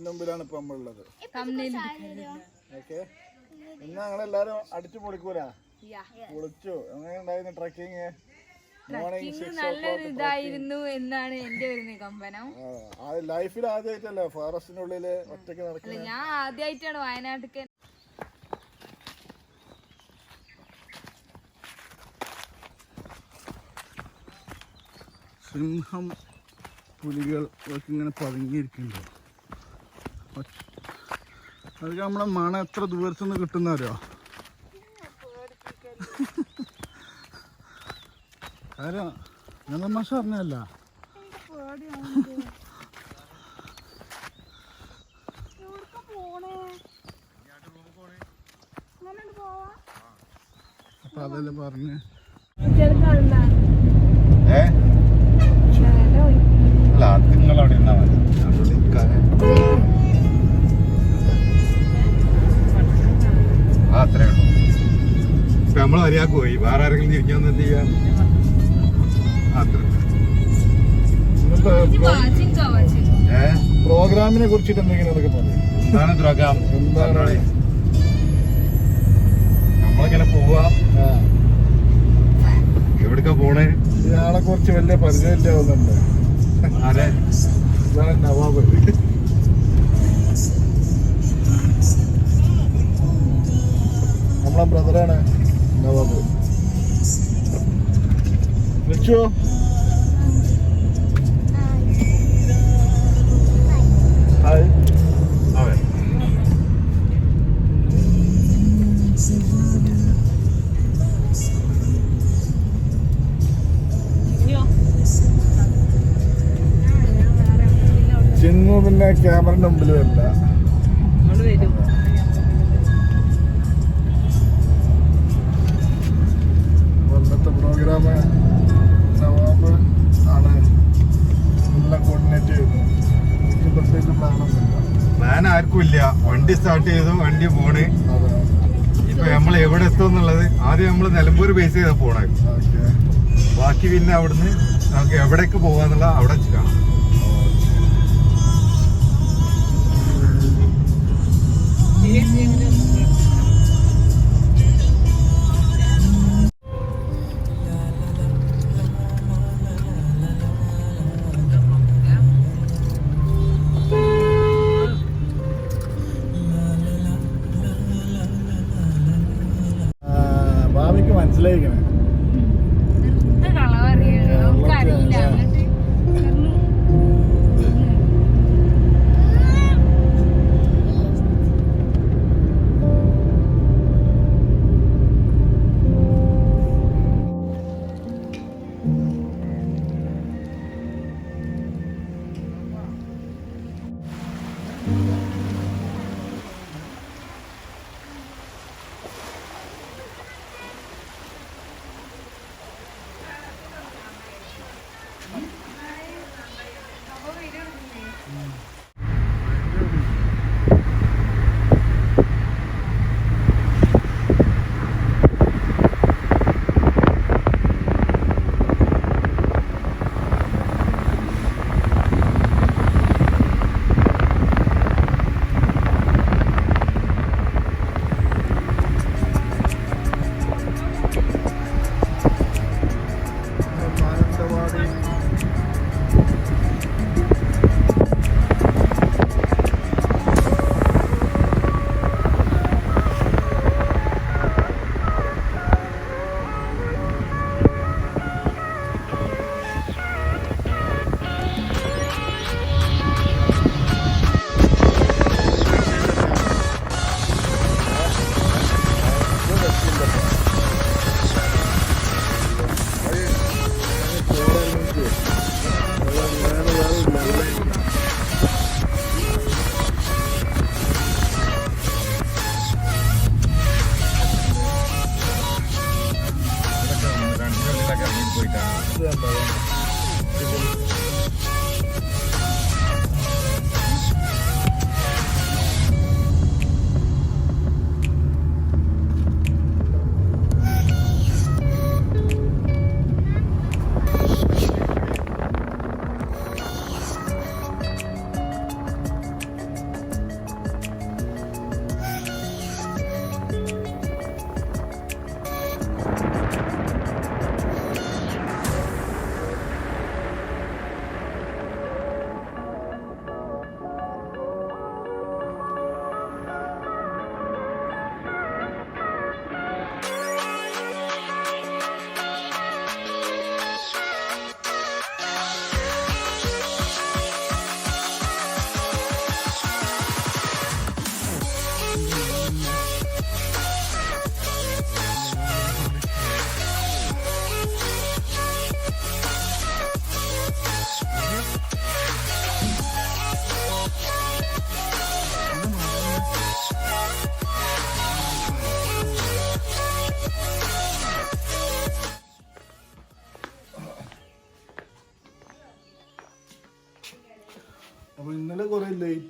അതിന്റെ മുമ്പിലാണ് ഇപ്പൊ നമ്മളുള്ളത്. ഓക്കെ. ഇന്ന് ഞങ്ങളെല്ലാരും അടിച്ചു പൊളിക്കൂല? പൊളിച്ചു. എങ്ങനെ ഉണ്ടായിരുന്നു ട്രക്കിങ് നല്ലൊരു ഇതായിരുന്നു എന്നാണ് എന്റെ ഒരു നിഗമനം. ലൈഫിൽ ആദ്യമായിട്ടല്ലേ ഫോറസ്റ്റിനുള്ളിൽ ഒറ്റയ്ക്ക് നടക്കുന്നത് ഞാൻ ആദ്യമായിട്ടാണ് വയനാട്ടിക്ക്. സിംഹം പുലികൾ ഇങ്ങനെ പതുങ്ങിയിരിക്കുന്നുണ്ട്. അതൊക്കെ നമ്മളെ മണ എത്ര ദൂരത്തു നിന്ന് കിട്ടുന്നവരോ ഞാൻ മാഷ പറഞ്ഞല്ല അപ്പൊ അതല്ലേ പറഞ്ഞ്. പ്രോഗ്രാമിനെ കുറിച്ചിട്ട് എന്തെങ്കിലും അതൊക്കെ പറയും. എന്താണ് ദ്രോഗം എന്താണ്? നമ്മളിങ്ങനെ പോവാ. എവിടേക്കാ പോണേ? ഇയാളെ കുറിച്ച് വലിയ പരിചയമില്ലാവുന്നുണ്ട്. ഇതാണ് നവാബ്. നമ്മളെ ബ്രദറാണ് നവാബ്. ലക്ഷോ ഹായ് അതെ ചിന്നു പിന്നെ ക്യാമറയുടെ മുമ്പിൽ വരില്ല. ഇന്നത്തെ പ്രോഗ്രാം നവാബ് ആണ്. എല്ലാം കോർഡിനേറ്റ് പ്ലാനൊന്നുമില്ല പ്ലാൻ ആർക്കും ഇല്ല. വണ്ടി സ്റ്റാർട്ട് ചെയ്തു വണ്ടി പോണ്. ഇപ്പൊ നമ്മൾ എവിടെ എത്തും എന്നുള്ളത് ആദ്യം നമ്മൾ നിലമ്പൂർ ബേസ് ചെയ്താ പോണേ ബാക്കി പിന്നെ അവിടുന്ന് നമുക്ക് എവിടേക്ക് പോവാന്നുള്ള അവിടെ കാണാം. ഭാവിക്ക്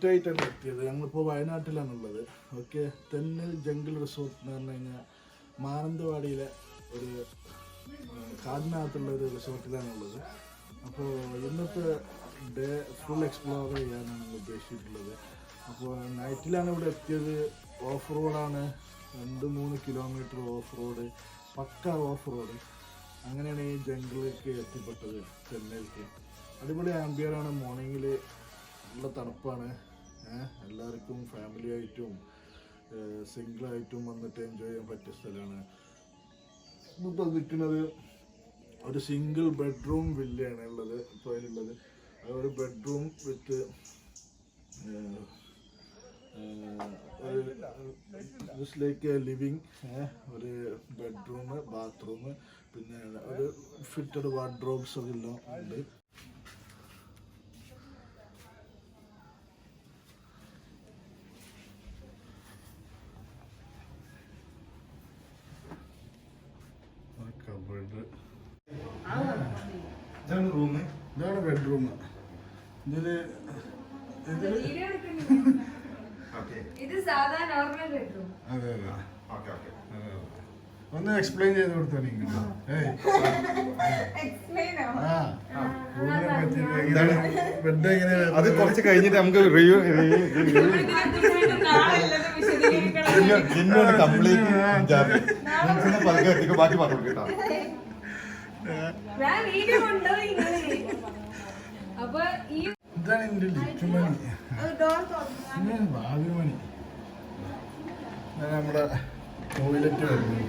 കുറേ ലേറ്റ് ആയിട്ടാണ് എത്തിയത് ഞങ്ങളിപ്പോൾ വയനാട്ടിലാണുള്ളത്. ഓക്കെ തെന്നൽ ജംഗിൾ റിസോർട്ട് എന്ന് പറഞ്ഞു കഴിഞ്ഞാൽ മാനന്തവാടിയിലെ ഒരു കാടിനകത്തുള്ള ഒരു റിസോർട്ടിലാണുള്ളത് അപ്പോൾ ഇന്നത്തെ ഡേ ഫുൾ എക്സ്പ്ലോർ ചെയ്യാനാണ് ഉദ്ദേശിച്ചിട്ടുള്ളത്. അപ്പോൾ നൈറ്റിലാണ് ഇവിടെ എത്തിയത്. ഓഫ് റോഡാണ് രണ്ട് മൂന്ന് കിലോമീറ്റർ ഓഫ് റോഡ് പക്ക ഓഫ് റോഡ് അങ്ങനെയാണ് ഈ ജംഗിളിലേക്ക് എത്തിപ്പെട്ടത്. ചെന്നൈക്ക്. അടിപൊളി ആംബിയറാണ് മോർണിംഗിൽ നല്ല തണുപ്പാണ്. എല്ലാവർക്കും ഫാമിലി ആയിട്ടും സിംഗിളായിട്ടും വന്നിട്ട് എൻജോയ് ചെയ്യാൻ പറ്റിയ സ്ഥലമാണ്. ഇപ്പോൾ നിൽക്കുന്നത് ഒരു സിംഗിൾ ബെഡ്റൂം വില്ലയാണ് ഉള്ളത് ഇപ്പോൾ അതിലുള്ളത്. അത് ഒരു ബെഡ്റൂം വിത്ത് ലൈക്ക് ലിവിങ് ഒരു ബെഡ്റൂം ബാത്റൂം പിന്നെ ഒരു ഫിറ്റഡ് വാർഡ്രോബ്സ് എല്ലാം ഉണ്ട് കബേർഡ് ഇതാണ് റൂം ഇതാണ് ബെഡ്റൂം ഇതിൽ ഇതിൽ ഓക്കെ. ഇത് സാധാ നോർമൽ ബെഡ്റൂം അതെ അതെ. Okay okay. അതെ, അതെ. ഒന്ന് എക്സ്പ്ലെയിൻ ചെയ്ത് കൊടുത്തോ നിങ്ങൾ? ബെഡ് അത് കുറച്ച് കഴിഞ്ഞിട്ട് നമുക്ക് റിവ്യൂ ജിന്നോട് കംപ്ലീറ്റ് പതുക്കെ എത്തിക്കും ബാക്കി പറഞ്ഞു കേട്ടോ. വീഡിയോ അപ്പൊ ഈ ഇതാണ് എന്റെ ലിറ്റുമണി ഇതാണ് നമ്മുടെ ടോയ്ലറ്റ് വരുന്നത്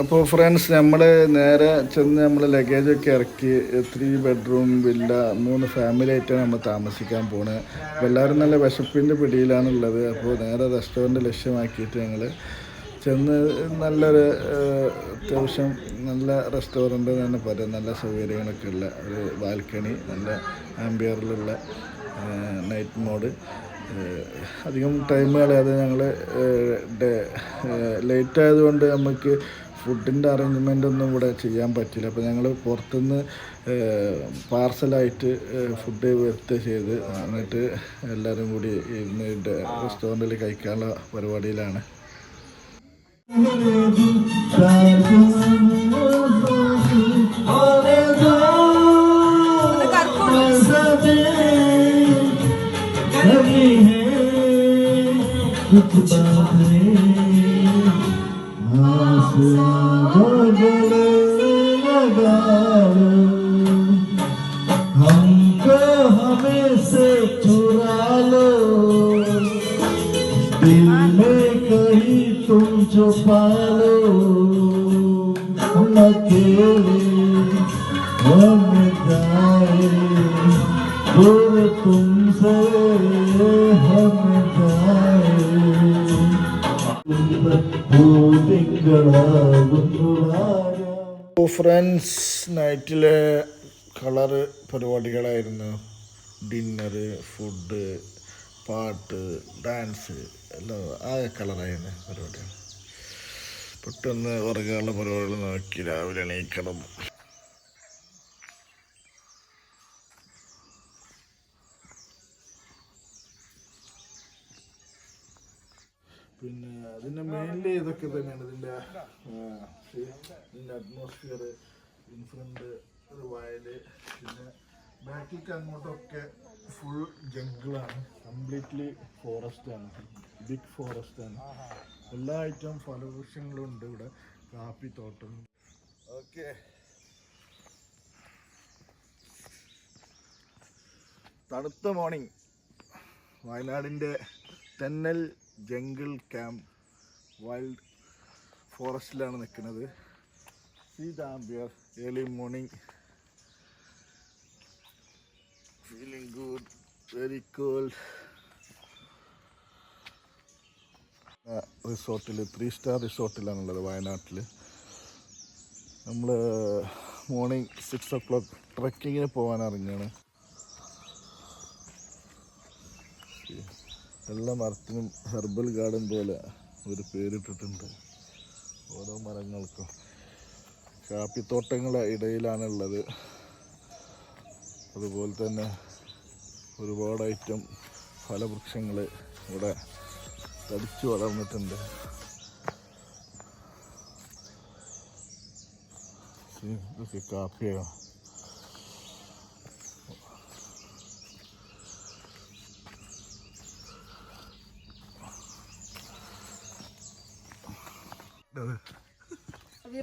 അപ്പോൾ ഫ്രണ്ട്സ് നമ്മൾ നേരെ ചെന്ന് നമ്മൾ ലഗേജൊക്കെ ഇറക്കി ത്രീ ബെഡ്റൂം വില്ല മൂന്ന് ഫാമിലി ആയിട്ടാണ് നമ്മൾ താമസിക്കാൻ പോണത് അപ്പോൾ എല്ലാവരും നല്ല വിശപ്പിന്റെ പിടിയിലാണുള്ളത്. അപ്പോൾ നേരെ റെസ്റ്റോറന്റ് ലക്ഷ്യമാക്കിയിട്ട് ഞങ്ങൾ ചെന്ന് നല്ലൊരു അത്യാവശ്യം നല്ല റെസ്റ്റോറന്റ് തന്നെ പറയാം. നല്ല സൗകര്യങ്ങളൊക്കെ ഉള്ള ഒരു ബാൽക്കണി നല്ല ആംബിയറിലുള്ള നൈറ്റ് മോഡ് അധികം ടൈം കളയാതെ ഞങ്ങൾ ലേറ്റ് ആയതുകൊണ്ട് നമുക്ക് ഫുഡിന്റെ അറേഞ്ച്മെന്റ് ഒന്നും ഇവിടെ ചെയ്യാൻ പറ്റില്ല അപ്പോൾ ഞങ്ങൾ പുറത്തുനിന്ന് പാർസലായിട്ട് ഫുഡ് വെർത്ത് ചെയ്ത് എന്നിട്ട് എല്ലാവരും കൂടി ഇന്ന് റെസ്റ്റോറന്റിൽ കഴിക്കാനുള്ള പരിപാടിയിലാണ് Goodbye. ഫ്രണ്ട്സ് നൈറ്റിലെ കളറ് പരിപാടികളായിരുന്നു. ഡിന്നറ് ഫുഡ് പാട്ട് ഡാൻസ് എല്ലാം ആ കളറായിരുന്നു പരിപാടിയാണ് പെട്ടെന്ന് ഉറങ്ങാനുള്ള പരിപാടികൾ നോക്കി രാവിലെ എണീക്കണം. പിന്നെ അതിന്റെ മെയിൻലി ഇതൊക്കെ തന്നെയാണ്. ഇതിന്റെ ഇതിന്റെ അറ്റ്മോസ്ഫിയർ ഇൻഫ്രണ്ട് ഒരു വയൽ പിന്നെ ബാക്കിക്ക് അങ്ങോട്ടൊക്കെ ഫുൾ ജംഗിളാണ് കംപ്ലീറ്റ്ലി ഫോറസ്റ്റ് ആണ്. ബിഗ് ഫോറസ്റ്റ് ആണ്. എല്ലാ ഐറ്റം ഫലവൃക്ഷങ്ങളും ഉണ്ട് ഇവിടെ. കാപ്പി തോട്ടം. ഓക്കെ തണുത്ത മോർണിംഗ് വയനാടിന്റെ തെന്നൽ ജംഗിൾ ക്യാമ്പ് വൈൽഡ് ഫോറസ്റ്റിലാണ് നിൽക്കുന്നത്. സീ സീതാംബിയർ early morning. Feeling good very cool റിസോർട്ടിൽ ത്രീ സ്റ്റാർ റിസോർട്ടിലാണുള്ളത് വയനാട്ടിൽ. നമ്മൾ മോർണിംഗ് സിക്സ് ഒ ക്ലോക്ക് ട്രക്കിങ്ങിന് പോകാൻ ഇറങ്ങുകയാണ് എല്ലാ മരത്തിനും ഹെർബൽ ഗാർഡൻ പോലെ ഒരു പേരിട്ടിട്ടുണ്ട്. ഓരോ മരങ്ങൾക്കും. കാപ്പിത്തോട്ടങ്ങളെ ഇടയിലാണുള്ളത്. അതുപോലെ തന്നെ ഒരുപാട് ഐറ്റം ഫലവൃക്ഷങ്ങൾ ഇവിടെ തടിച്ചു വളർന്നിട്ടുണ്ട്. ഇതൊക്കെ കാപ്പിയാണ്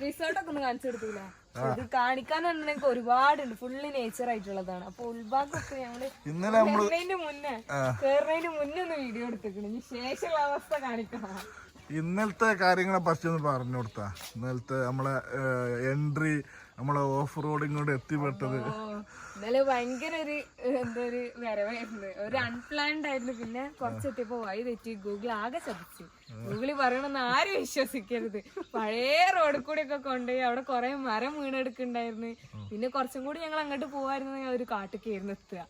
റിസോർട്ടൊക്കെ ഒന്ന് കാണിച്ചു കൊടുത്തില്ല ഇത് കാണിക്കാനുണ്ടെങ്കിൽ ഒരുപാടുണ്ട്. ഫുള്ള് നേച്ചർ ആയിട്ടുള്ളതാണ്. അപ്പൊ ഉൾഭാഗമൊക്കെ ഞങ്ങൾ ഇന്നലെ മുന്നേ മുന്നേ ഒന്ന് വീഡിയോ എടുത്തേക്കണ്. ഇനി ശേഷമുള്ള അവസ്ഥ കാണിക്കണം ഇന്നലത്തെ കാര്യങ്ങളെ പറ്റി ഒന്ന് പറഞ്ഞു കൊടുത്താ. ഇന്നലത്തെ നമ്മളെ എൻട്രി നമ്മളെ ഓഫ് റോഡിങ്ങോട് എത്തിപ്പെട്ടത്. ഇന്നലെ ഭയങ്കര ഒരു എന്താ ഒരു വരവായിരുന്നു ഒരു അൺപ്ലാൻഡ് ആയിരുന്നു. പിന്നെ കുറച്ചെത്തിയപ്പോ വഴി തെറ്റി. ഗൂഗിൾ ആകെ ചതിച്ചു ഗൂഗിളിൽ പറയണമെന്ന് ആരും വിശ്വസിക്കരുത്. പഴയ റോഡ് കൂടെ ഒക്കെ കൊണ്ടുപോയി അവിടെ കുറെ മരം വീണെടുക്കുന്നുണ്ടായിരുന്നു. പിന്നെ കുറച്ചും കൂടി ഞങ്ങൾ അങ്ങോട്ട് പോവായിരുന്നു ഒരു കാട്ടിക്കായിരുന്നു എത്തുക.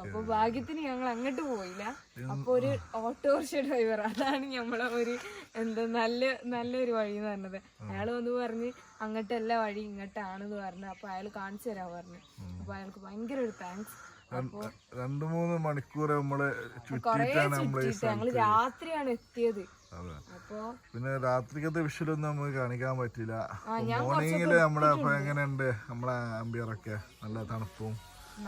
അപ്പൊ ഭാഗ്യത്തിന് ഞങ്ങൾ അങ്ങോട്ട് പോയില്ല. അപ്പൊ ഒരു ഓട്ടോറിക്ഷ ഡ്രൈവർ അതാണ് നമ്മളെ ഒരു എന്താ നല്ല നല്ലൊരു വഴി എന്ന് പറഞ്ഞത്. അയാൾ വന്ന് പറഞ്ഞ് അങ്ങോട്ടല്ല വഴി ഇങ്ങോട്ടാണെന്ന് പറഞ്ഞു. അപ്പൊ അയാൾ കാണിച്ചു തരാൻ പറഞ്ഞു. അപ്പൊ അയാൾക്ക് ഭയങ്കര ഒരു താങ്ക്സ് രണ്ടു മൂന്ന് മണിക്കൂർ നമ്മൾ ഞങ്ങൾ രാത്രിയാണ് എത്തിയത്. പിന്നെ രാത്രിക്കത്തെ വിഷലൊന്നും നമുക്ക് കാണിക്കാൻ പറ്റില്ല. മോർണിംഗിൽ നമ്മുടെ എങ്ങനെയുണ്ട്? നമ്മളെ അമ്പിയറൊക്കെ നല്ല തണുപ്പും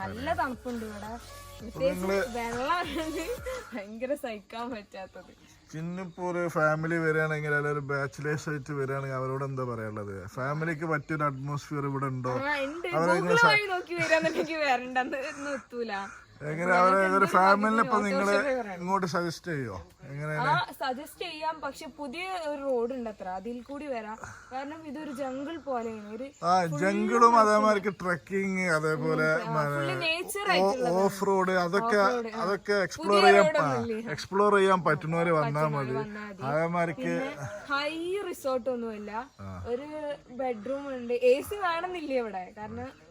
നല്ല തണുപ്പുണ്ട് ഇവിടെ. പ്രത്യേകിച്ച് വെള്ളമാണ് ഭയങ്കര സഹിക്കാൻ പറ്റാത്തത്. ചിന്നിപ്പോ ഒരു ഫാമിലി വരികയാണെങ്കിൽ അല്ലെങ്കിൽ ഒരു ബാച്ചിലേഴ്സ് ആയിട്ട് വരികയാണെങ്കിൽ അവരോട് എന്താ പറയാനുള്ളത്? ഫാമിലിക്ക് പറ്റിയൊരു അറ്റ്മോസ്ഫിയർ ഇവിടെ ഉണ്ടോ? വഴി നോക്കി വരാന്നുണ്ടെങ്കിൽ വരണ്ടെന്ന് എത്തൂല. എങ്ങനെ അവരെ ഒരു ഫാമിലിനെ ഇപ്പൊ നിങ്ങൾ ഇങ്ങോട്ട് സജസ്റ്റ് ചെയ്യോ? എങ്ങനെ ആ സജസ്റ്റ് ചെയ്യാം. പക്ഷെ പുതിയ ഒരു റോഡ് ഉണ്ട് അത്ര അതിൽ കൂടി വരാം. കാരണം ഇതൊരു ജംഗിൾ പോലെയാണ്. ഒരു ആ ജംഗിളും അതേമാതിരി ട്രക്കിങ് അതേപോലെ ഓഫ് റോഡ് അതൊക്കെ അതൊക്കെ എക്സ്പ്ലോർ ചെയ്യാൻ എക്സ്പ്ലോർ ചെയ്യാൻ പറ്റുന്നവര് വന്നാൽ മതി. അതേമാതിരിക്ക് ഹൈ റിസോർട്ട് ഒന്നുമില്ല. ഒരു ബെഡ്റൂം ഉണ്ട്. എ സി വേണമെന്നില്ല ഇവിടെ. കാരണം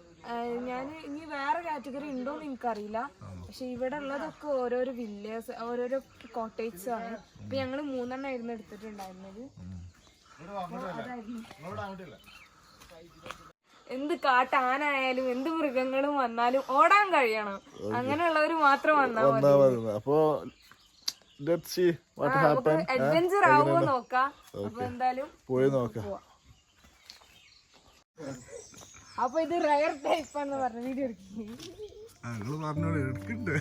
ഞാൻ ഇനി വേറെ കാറ്റഗറി ഉണ്ടോ എന്ന് എനിക്കറിയില്ല. പക്ഷെ ഇവിടെ ഉള്ളതൊക്കെ ഓരോരോ വില്ലേജ് ഓരോരോ കോട്ടേജ് ആണ്. ഇപ്പൊ ഞങ്ങൾ മൂന്നെണ്ണം ആയിരുന്നു എടുത്തിട്ടുണ്ടായിരുന്നത്. എന്ത് കാട്ടാനായാലും എന്ത് മൃഗങ്ങളും വന്നാലും ഓടാൻ കഴിയണം. അങ്ങനെയുള്ളവര് മാത്രം വന്നാൽ മതി. അപ്പോ വാട്ട് ഹാപ്പൻ അഡ്വഞ്ചർ ആവുമോ നോക്കാം. അപ്പൊ എന്തായാലും പോയി നോക്കാം. അപ്പൊ ഇത് റയർ ടൈപ്പ് ആണെന്ന് പറഞ്ഞ വീഡിയോ എടുക്കി. ഞങ്ങൾ പറഞ്ഞോളൂ എടുക്കണ്ട്.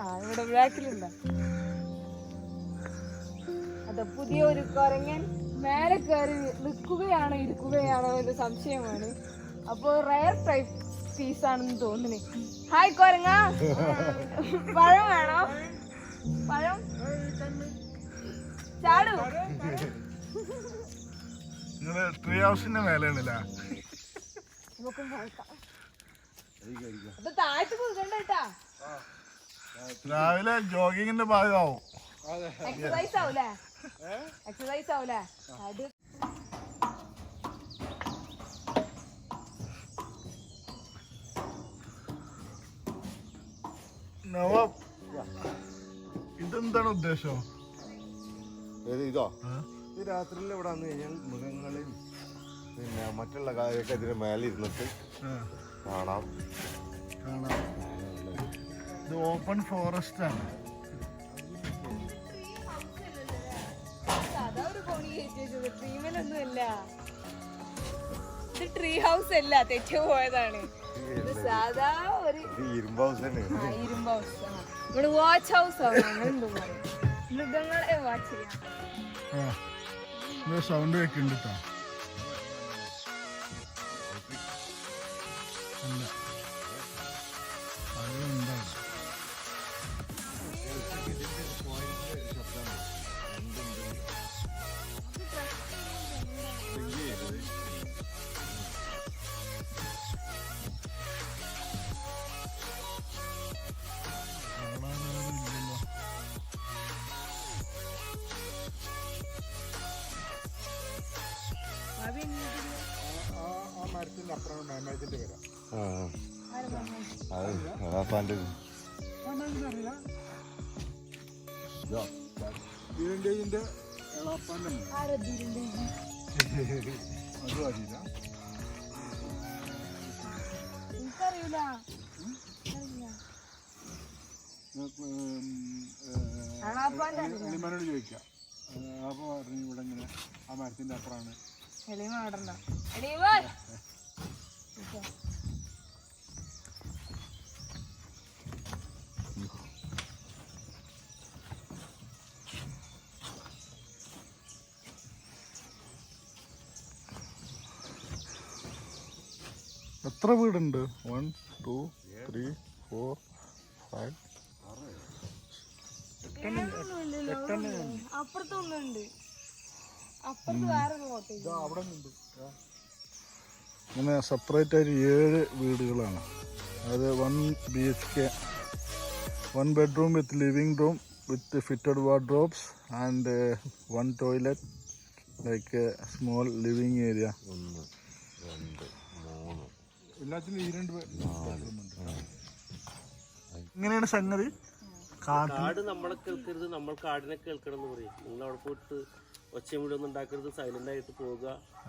ആ ഇവിടെ ബാക്കിലുണ്ട അതെ പുതിയ ഒരു കുരങ്ങൻ മേലെ കയറി നിൽക്കുകയാണോ ഇരിക്കുകയാണോ എന്ന് സംശയമാണ്. അപ്പൊ റയർ ടൈപ്പ് പീസ് ആണെന്ന് തോന്നുന്നു. ഹായ് കുരങ്ങ. പഴം വേണോ? പഴം? ചാടു. നിങ്ങൾ ട്രീ ഹൗസിന്റെ മേലെയാണല്ലേ? നമുക്കും നോക്കാം അപ്പൊ താഴത്ത് പോകണ്ടേട്ടാ രാവിലെ ജോഗിങ്ങിന്റെ ഭാഗമാവും. എക്സസൈസ് ആവൂലേ? എക്സസൈസ് ആവൂലേ? അത് നവാബ് ഇതെന്താണ് ഉദ്ദേശം? ഇതോ? ഈ രാത്രിയിൽ ഇവിടെ വന്നു കഴിഞ്ഞാൽ മൃഗങ്ങളെയും പിന്നെ മറ്റുള്ള കാര്യമൊക്കെ ഇതിന് മേലെ ഇരുന്നിട്ട് കാണാം. കാണാം. ഇത് ഓപ്പൺ ഫോറസ്റ്റ് ആണ്. ഇത് ട്രീ ഹൗസ് അല്ല തെറ്റു പോയതാണ്. ഇത് സാധാ ഒരു ഇരുമ്പ് ഹൗസ് ഇരുമ്പ് ഹൗസ് ഇവിടെ വാച്ച് ഹൗസ് ആണ്. അങ്ങനെ മൃഗങ്ങളെ വാച്ച് ചെയ്യാം. സൗണ്ട് വെക്കുന്നുണ്ട് കേട്ടോ വരാം. ആ അത് അറിയില്ല. എളിമാനോട് ചോദിക്കാം. അപ്പോൾ പറഞ്ഞു ഇവിടെ ഇങ്ങനെ ആ മരത്തിന്റെ അപ്പുറമാണ്. എളിമ മാടണ്ട എളിമാൻ എത്ര വീടുണ്ട്? One two three four five അപ്പുറത്തൊന്നുണ്ട് അപ്പുറത്ത് വേറെ അവിടെ ഉണ്ട് ഇങ്ങനെ സെപ്പറേറ്റ് ആയിട്ട് ഏഴ് വീടുകളാണ്. അതായത് one B H K one bedroom with living room with fitted wardrobes and one toilet like small living area ഒന്ന് രണ്ട് മൂന്ന്. എല്ലാത്തിലും ഈ രണ്ട് ഇങ്ങനെയാണ് സംഗതി. കാട് നമ്മളെ കേൾക്കരുത് നമ്മൾ കാടിനെ കേൾക്കണം എന്ന് പറയും. നിങ്ങൾ അവിടെ പോയിട്ട് ഒച്ചയും വീടൊന്നും ഉണ്ടാക്കരുത്. സൈലന്റ് ആയിട്ട് പോവുക.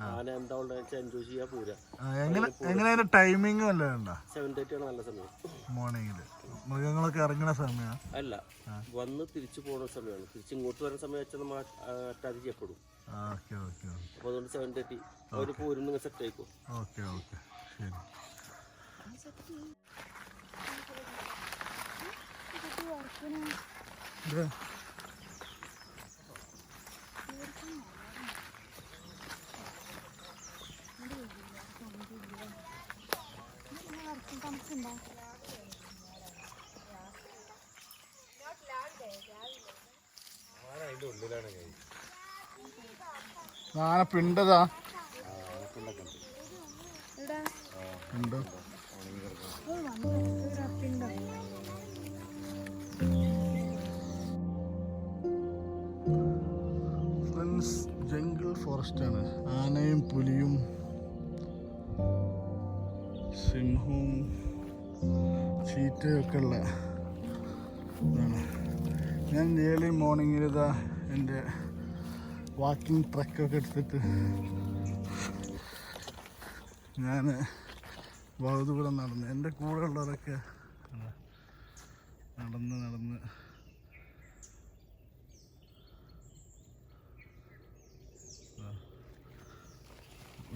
ആന എന്താ ഉള്ളതെന്ന് വെച്ചാൽ എൻജോയ് ചെയ്യാ പോരാ. എങ്ങനെ ടൈമിംഗ് സെവൻ തേർട്ടി ആണ് നല്ല സമയം. മോർണിംഗിൽ മൃഗങ്ങളൊക്കെ ഇറങ്ങുന്ന സമയം? അല്ല വന്ന് തിരിച്ചു പോകുന്ന സമയമാണ് തിരിച്ച് ഇങ്ങോട്ട് വരുന്ന സമയം വെച്ചാൽ നമ്മൾ അറ്റാക്ക് ചെയ്യപ്പെടും. അപ്പൊ അതുകൊണ്ട് സെവൻ തേർട്ടി അവർ പോരും നിങ്ങൾ സെറ്റ് ആയിക്കോ. ഓക്കെ ഓക്കെ ശരി. ആന പിണ്ടതാ. വാക്കിംഗ് ട്രക്കൊക്കെ എടുത്തിട്ട്. ഞാൻ ബഹുദൂരം നടന്ന് എന്റെ കൂടെ ഉള്ളവരൊക്കെ നടന്ന് നടന്ന്.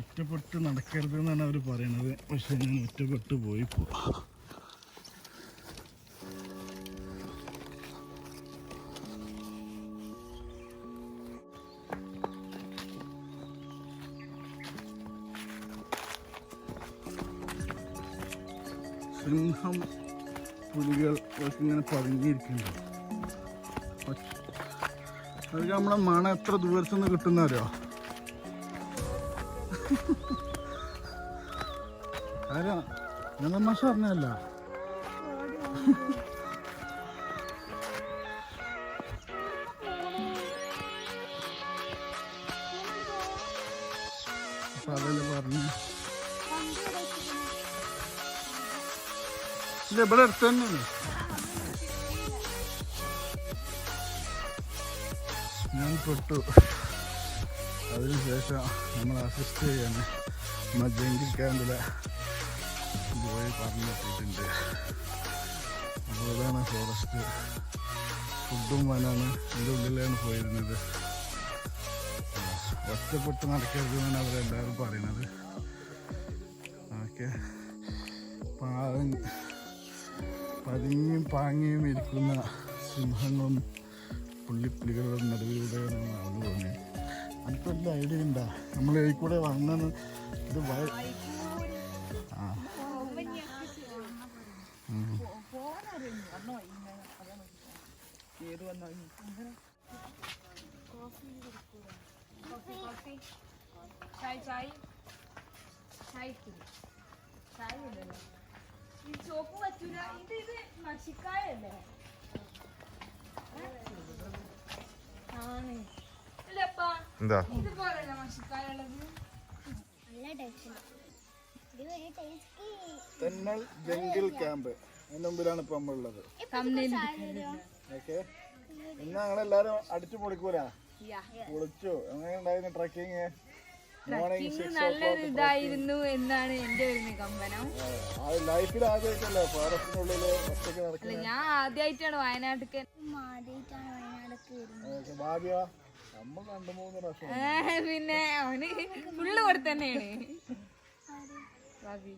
ഒറ്റപ്പെട്ട് നടക്കരുത് എന്നാണ് അവർ പറയണത്. പക്ഷെ ഞാൻ ഒറ്റപ്പെട്ട് പോയി പോ സിംഹം പുലികൾ ഇങ്ങനെ പതുങ്ങിയിരിക്കുന്നുണ്ട്. അത് നമ്മളെ മണം എത്ര ദൂരത്തു നിന്ന് കിട്ടുന്നവരോ ആരാ ഞാൻ തമാശ പറഞ്ഞല്ല ഇവിടെ അടുത്ത് തന്നെയാണ് ഞാൻ പെട്ടു. അതിനുശേഷം നമ്മൾ അസിസ്റ്റ് ചെയ്യാൻ നമ്മൾ ജംഗിൾ ക്യാമ്പിലെ പോയി പറഞ്ഞെത്തിയിട്ടുണ്ട് അപ്പോൾ അതാണ് ഫോറസ്റ്റ്. ഫുഡും വനാണ്. എന്റെ ഉള്ളിലാണ് പോയിരുന്നത്. ഒറ്റപ്പെട്ട് നടക്കരുത് എന്നാണ് അവരെല്ലാവരും പറയുന്നത്. ഓക്കെ. പതുങ്ങിയും പാങ്ങിയും ഇരിക്കുന്ന സിംഹങ്ങളും പുള്ളിപ്പുലികളുടെ നടുവിലൂടെയാണ് നടന്നു പോകുന്നത് എനിക്ക് എന്റെ ഐഡിയ ഉണ്ടാ. നമ്മൾ ഈ കൂടെ വന്നത് ഇത് വയ കോഫി ചായ ഇല്ലല്ലോ ഈ ചോപ്പ് പറ്റൂല. ഇത് ഇത് മഷിക്കായല്ലേ? എന്താ? ഇതുപോലല്ല തെന്നൽ ജംഗിൾ ക്യാമ്പ്. അതിന് മുമ്പിലാണ് ഇപ്പം നമ്മളുള്ളത്. തമ്മിൽ ഓക്കെ. ഇന്ന് ഞങ്ങളെല്ലാരും അടിച്ചു പൊളിക്കൂല. പൊളിച്ചു. എങ്ങനെ ഉണ്ടായിരുന്നു ട്രക്കിങ്? സിക്സ് നല്ലൊരു ഇതായിരുന്നു എന്നാണ് എന്റെ ഒരു നിഗമനം. ലൈഫിൽ ആദ്യമായിട്ടല്ലേ? ഫോറസ്റ്റിനുള്ളിൽ ഒറ്റയ്ക്ക് അല്ല നടക്കുന്നത് ഞാൻ ആദ്യമായിട്ടാണ് വയനാട്ടിക്ക്. പിന്നെ അവന് ഫുള്ള് കൊടുത്തന്നെയാണ് തന്നെയാണ്.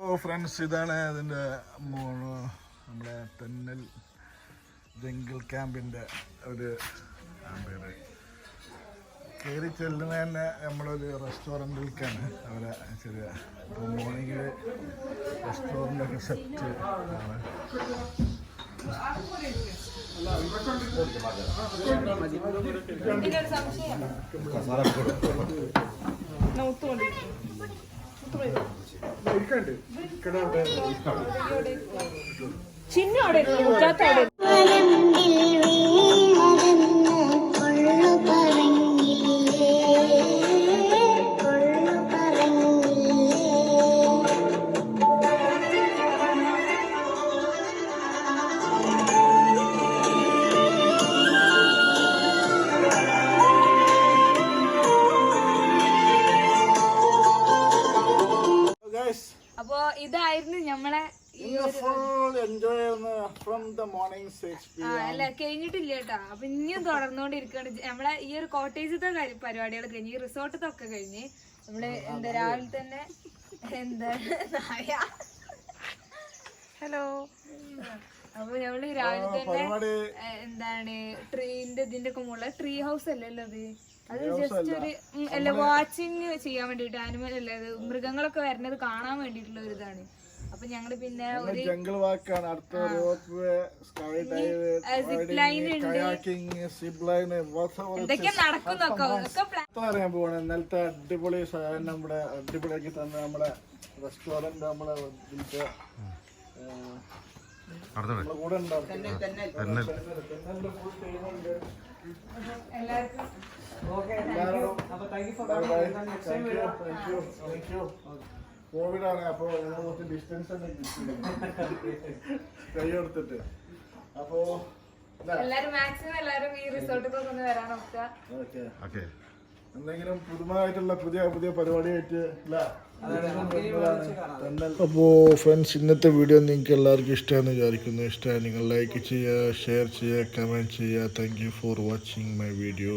ഓ ഫ്രണ്ട്സ് ഇതാണ് അതിന്റെ നമ്മുടെ തെന്നൽ ജംഗിൾ ക്യാമ്പിന്റെ ഒരു പേര്. കയറി ചെല്ലുന്ന തന്നെ നമ്മളൊരു റെസ്റ്റോറന്റിലേക്കാണ്. അവരെ ചെറിയ മോർണിംഗിൽ റെസ്റ്റോറന്റൊക്കെ സെറ്റ് ആണ്. ചിഹ്നം അവിടെ സിക്സ് ഇതായിരുന്നു ആ അല്ല കഴിഞ്ഞിട്ടില്ല കേട്ടോ. അപ്പൊ ഇനിയും തുടർന്നുകൊണ്ടിരിക്കുകയാണ്. നമ്മളെ ഈ ഒരു കോട്ടേജത്തെ പരിപാടികൾ കഴിഞ്ഞ് ഈ റിസോർട്ടത്തെ ഒക്കെ കഴിഞ്ഞ് നമ്മൾ എന്താ രാവിലെ തന്നെ എന്താ നായ. ഹലോ. അപ്പൊ ഞമ്മൾ രാവിലെ തന്നെ എന്താണ് ട്രീന്റെ ഇതിന്റെ ഒക്കെ മുകളിൽ ട്രീ ഹൗസ് അല്ലല്ലോ അത് അത് ജസ്റ്റ് ഒരു അല്ല വാച്ചിങ് ചെയ്യാൻ വേണ്ടിട്ട് ആനിമൽ അല്ല അത് മൃഗങ്ങളൊക്കെ വരുന്നത് കാണാൻ വേണ്ടിട്ടുള്ള ഒരു ഇതാണ്. അപ്പൊ ഞങ്ങൾ പിന്നെ ഒരു ജംഗിൾ വാക്കാണ് അടുത്ത rope sky dive. Kayaking line എന്തൊക്കെ നടക്കുന്നൊക്കെ ഒക്കെ പ്ലാൻ അറിയാൻ പോവാണ് ഇന്നലത്തെ അടിപൊളി സാധനം നമ്മുടെ അടിപൊളിയാക്കി തന്ന നമ്മുടെ റെസ്റ്റോറന്റ് നമ്മളെ കൂടെ ഉണ്ടാവും. എല്ലാവർക്കും കോവിഡ് ആണ്. അപ്പോൾ ഞങ്ങൾ കുറച്ച് ഡിസ്റ്റൻസ് തന്നെ കൈ എടുത്തിട്ട്. അപ്പോ എല്ലാരും മാക്സിമം എല്ലാരും ഈ ഒന്ന് വരാൻ നോക്കുക. എന്തെങ്കിലും പുതുമായിട്ടുള്ള പുതിയ പുതിയ പരിപാടിയായിട്ട് അപ്പോ ഫ്രണ്ട്സ് ഇന്നത്തെ വീഡിയോ നിങ്ങൾക്ക് എല്ലാവർക്കും ഇഷ്ടമാണെന്ന് വിചാരിക്കുന്നു. ഇഷ്ടമായി നിങ്ങൾ ലൈക്ക് ചെയ്യുക ഷെയർ ചെയ്യുക കമന്റ് ചെയ്യുക. Thank you for watching my video